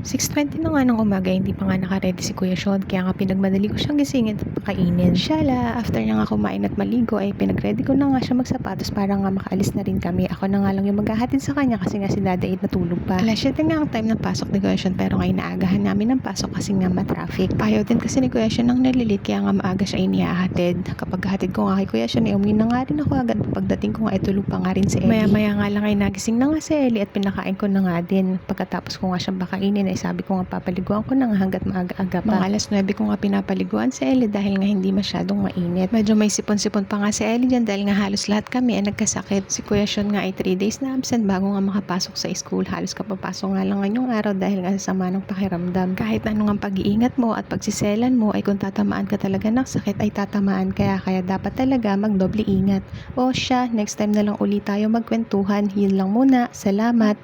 6.20 na nga ng umaga, hindi pa nga nakaredy si Kuya Sean, kaya nga pinagmadali ko siyang gisingin at pakainin. Shala, after niya nga kumain at maligo, ay pinagready ko na nga siya magsapatos para nga makaalis na rin kami. Ako na nga lang yung maghahatid sa kanya kasi nga si Dada 8 natulog pa. Alas 7 nga ang time ng pasok ni Kuya Sean, pero nga inaagahan namin ng pasok kasi nga matraffic. Payaw din kasi ni Kuya Sean ng nalilit, kaya nga maaga siya inihahatid. Kapag hatid ko nga kay Kuya Sean, ay umuwi na nga rin ako agad. Pagdating ko nga, ay tulog pa nga rin si Ellie. Maya-maya nga lang ay nagising na nga si Ellie at pinakain ko na nga din. Pagkatapos ko nga siyang pakainin, ay sabi ko nga papaliguan ko na nga hanggat maaga-aga pa. Mga alas 9 ko nga pinapaliguan si Ellie dahil nga hindi masyadong mainit. Medyo may sipon-sipon pa nga si Ellie dyan dahil nga halos lahat kami ay nagkasakit. Si Kuya Sean nga ay 3 days na absent bago nga makapasok sa school. Halos kapapasok nga lang ngayong araw dahil nga sa sama ng pakiramdam. Kahit ano nga pag-iingat mo at pagsiselan mo ay kung tatamaan ka talaga ng sakit ay tatamaan kaya kaya dapat talaga magdoble ingat. O siya, next time na lang ulit tayo magkwentuhan. Yun lang muna. Salamat.